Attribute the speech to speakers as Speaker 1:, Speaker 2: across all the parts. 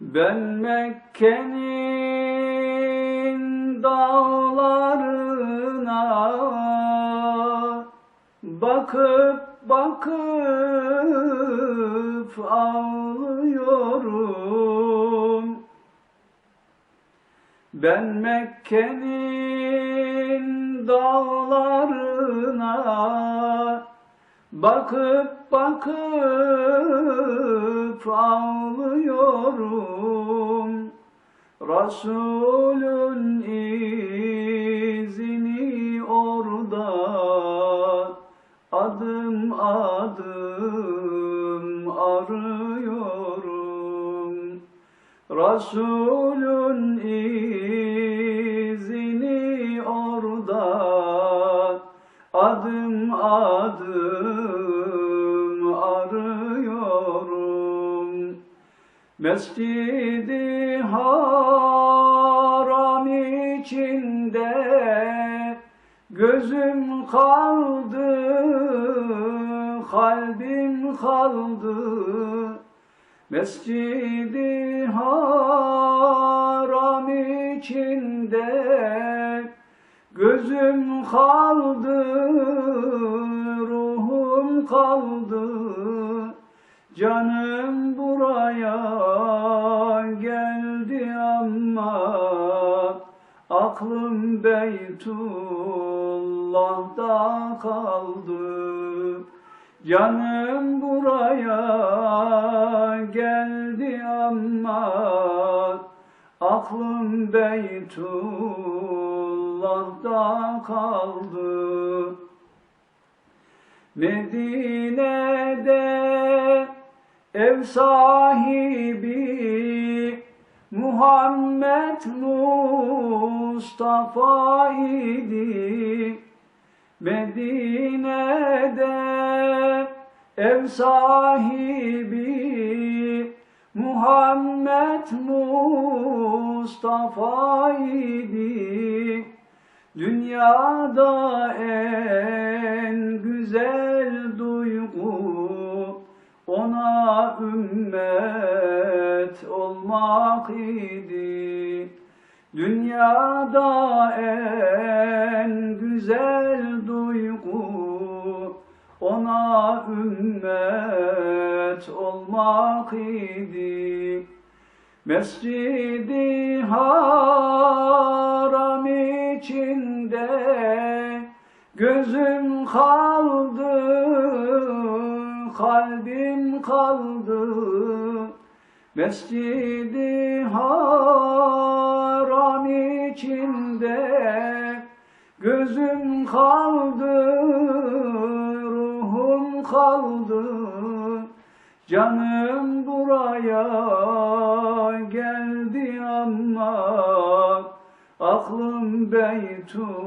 Speaker 1: Ben Mekke'nin dağlarına bakıp bakıp ağlıyorum. Ben Mekke'nin dağlarına bakıp bakıp ağlıyorum. Resulün izini orada adım adım arıyorum. Resulün izini orada adım adım Mescidi haram içinde gözüm kaldı, kalbim kaldı. Mescidi haram içinde gözüm kaldı, ruhum kaldı. Canım buraya aklım Beytullah'da kaldı. Canım buraya geldi ama aklım Beytullah'da kaldı. Medine'de ev sahibi Muhammed Mustafa idi. Medine'de ev sahibi Muhammed Mustafa idi. Dünyada en güzel duygu ona ümmet olmak idi. Dünyada en güzel duygu ona ümmet olmak idi. Mescidi haram içinde gözüm kaldı, kalbim kaldı. Mescidi haram içinde gözüm kaldı, ruhum kaldı. Canım buraya geldi ama aklım Beytullah'da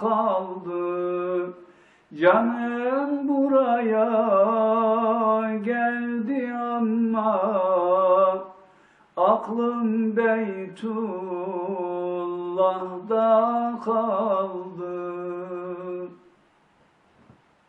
Speaker 1: kaldı. Canım buraya aklım Beytullah'da kaldı.